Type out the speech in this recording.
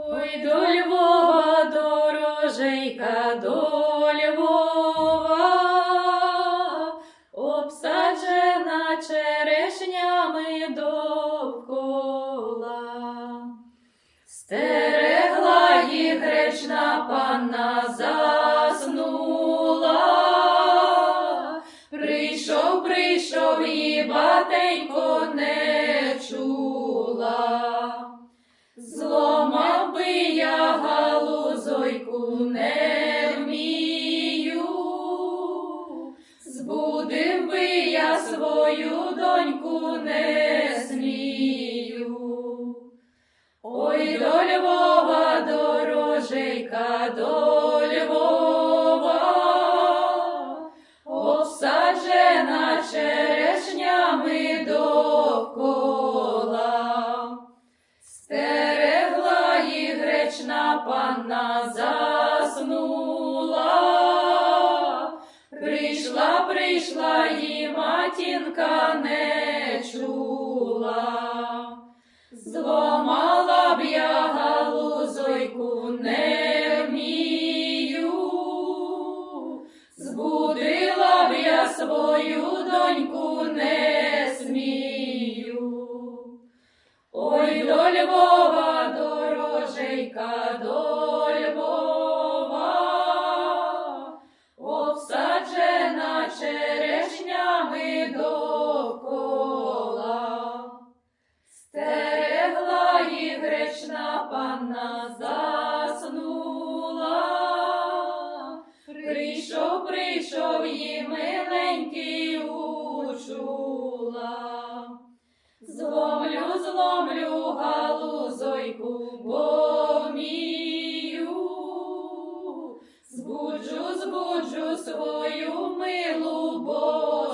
Ой, до Львова, дорожейка, до Львова, обсаджена черешнями довкола. Стерегла їх гречна панна заснула. Прийшов, прийшов, і батенько не я свою доньку не смію. Ой, до Львова, дорожейка, до Львова, обсаджена черешнями довкола. Стерегла їх гречна панна заснула. Прийшла, прийшла, і матінка не чула. Зломала б я галузойку не вмію, збудила б я свою доньку не смію. Ой, до Львова, дорожейка, до соломлю галузойку гомію, збуджу, збуджу свою милу Божу.